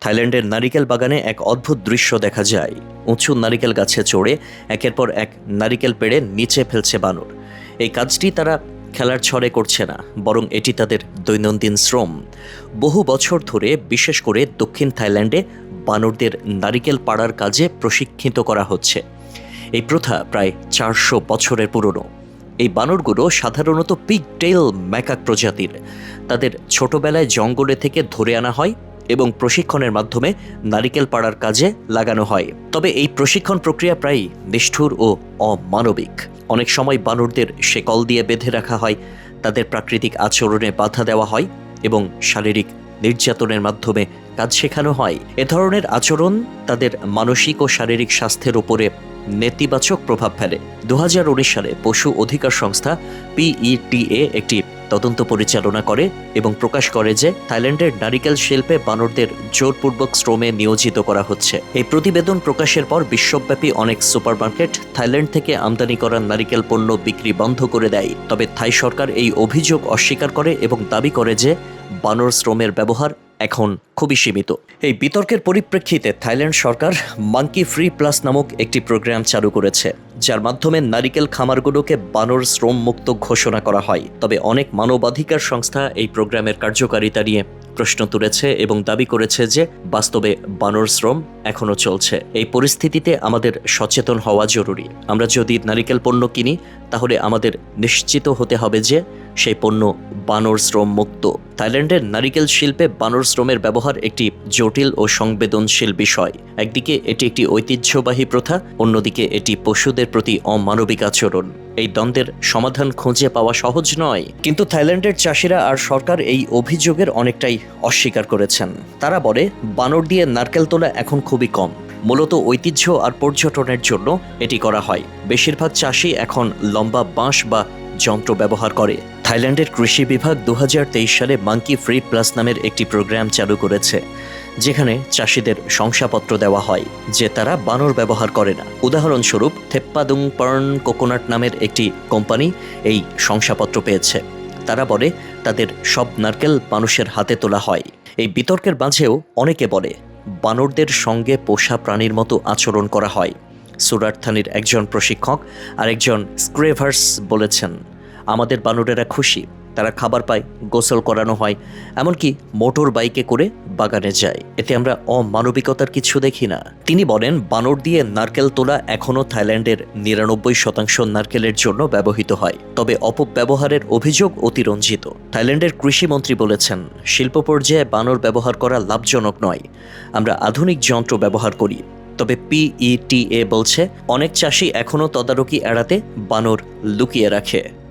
থাইল্যান্ডের নারিকেল বাগানে এক অদ্ভুত দৃশ্য দেখা যায়। উঁচু নারিকেল গাছে চড়ে, একের পর এক নারিকেল পেড়ে নিচে ফেলছে বানর। এই কাজটি তারা খেলার ছড়ে করছে না, বরং এটি তাদের দৈনন্দিন শ্রম। বহু বছর ধরে, বিশেষ করে দক্ষিণ থাইল্যান্ডে বানরদের নারিকেল পাড়ার কাজে প্রশিক্ষিত করা হচ্ছে। এই প্রথা প্রায় চারশো বছরের পুরনো। এই বানরগুলো সাধারণত পিগ টেল ম্যাকাক প্রজাতির। তাদের ছোটবেলায় জঙ্গলে থেকে ধরে আনা হয় এবং প্রশিক্ষণের মাধ্যমে নারিকেল পাড়ার কাজে লাগানো হয়। তবে এই প্রশিক্ষণ প্রক্রিয়া প্রায়ই নিষ্ঠুর ও অমানবিক। অনেক সময় বানরদের শেকল দিয়ে বেঁধে রাখা হয়, তাদের প্রাকৃতিক আচরণে বাধা দেওয়া হয় এবং শারীরিক নির্যাতনের মাধ্যমে কাজ শেখানো হয়। এ ধরনের আচরণ তাদের মানসিক ও শারীরিক স্বাস্থ্যের উপরে নেতিবাচক প্রভাব ফেলে। দু হাজার উনিশ সালে পশু অধিকার সংস্থা পিইটিএ একটি তদন্ত পরিচালনা করে এবং প্রকাশ করে যে থাইল্যান্ডের নারিকেল শিল্পে বানরদের জোরপূর্বক শ্রমে নিয়োজিত করা হচ্ছে। এই প্রতিবেদন প্রকাশের পর বিশ্বব্যাপী অনেক সুপারমার্কেট থাইল্যান্ড থেকে আমদানি করা নারিকেল পণ্য বিক্রি বন্ধ করে দেয়। তবে থাই সরকার এই অভিযোগ অস্বীকার করে এবং দাবি করে যে বানর শ্রমের ব্যবহার এখন খুবই সীমিত। এই বিতর্কের পরিপ্রেক্ষিতে থাইল্যান্ড সরকার মাঙ্কি ফ্রি প্লাস নামক একটি প্রোগ্রাম চালু করেছে, যার মাধ্যমে নারিকেল খামারগুলোকে বানর শ্রম মুক্ত ঘোষণা করা হয়। তবে অনেক মানবাধিকার সংস্থা এই প্রোগ্রামের কার্যকারিতা নিয়ে প্রশ্ন তুলেছে এবং দাবি করেছে যে বাস্তবে বানর শ্রম এখনও চলছে। এই পরিস্থিতিতে আমাদের সচেতন হওয়া জরুরি। আমরা যদি নারিকেল পণ্য কিনি, তাহলে আমাদের নিশ্চিত হতে হবে যে সেই পণ্য বানর শ্রম মুক্ত থাইল্যান্ডের নারিকেল শিল্পে বানর শ্রমের ব্যবহার একটি জটিল ও সংবেদনশীল বিষয়। একদিকে এটি একটি ঐতিহ্যবাহী প্রথা, অন্যদিকে এটি পশুদের প্রতি অমানবিক আচরণ। এই দ্বন্দ্বের সমাধান খুঁজে পাওয়া সহজ নয়। কিন্তু থাইল্যান্ডের চাষিরা আর সরকার এই অভিযোগের অনেকটাই অস্বীকার করেছেন। তারা বলে, বানর দিয়ে নারকেল তোলা এখন খুবই কম। মূলত ঐতিহ্য আর পর্যটনের জন্য এটি করা হয়। বেশিরভাগ চাষি এখন লম্বা বাঁশ বা যন্ত্র ব্যবহার করে। থাইল্যান্ডের কৃষি বিভাগ দু হাজার তেইশ সালে মাঙ্কি ফ্রি প্লাস নামের একটি প্রোগ্রাম চালু করেছে, যেখানে চাষিদের শংসাপত্র দেওয়া হয়, যে তারা বানর ব্যবহার করে না। উদাহরণস্বরূপ থেপ্পাদুং পার্ন কোকোনাট নামের একটি কোম্পানি এই শংসাপত্র পেয়েছে। তারা বলে, তাদের সব নারকেল মানুষের হাতে তোলা হয়। এই বিতর্কের মাঝেও অনেকে বলে, বানরদের সঙ্গে পোষা প্রাণীর মতো আচরণ করা হয়। সুরাট থানির একজন প্রশিক্ষক আর একজন স্ক্রেভার্স বলেছেন। আমাদের বানরেরা খুশি। তারা খাবার পায়, গোসল করানো হয়, এমনকি মোটর বাইকে করে বাগানে যায়। এতে আমরা অমানবিকতার কিছু দেখি না। তিনি বলেন, বানর দিয়ে নারকেল তোলা এখনও থাইল্যান্ডের নিরানব্বই শতাংশ নারকেলের জন্য ব্যবহৃত হয়। তবে অপব্যবহারের অভিযোগ অতিরঞ্জিত। থাইল্যান্ডের কৃষিমন্ত্রী বলেছেন, শিল্প পর্যায়ে বানর ব্যবহার করা লাভজনক নয়। আমরা আধুনিক যন্ত্র ব্যবহার করি। তবে পিইটিএ বলছে, অনেক চাষি এখনও তদারকি এড়াতে বানর লুকিয়ে রাখে।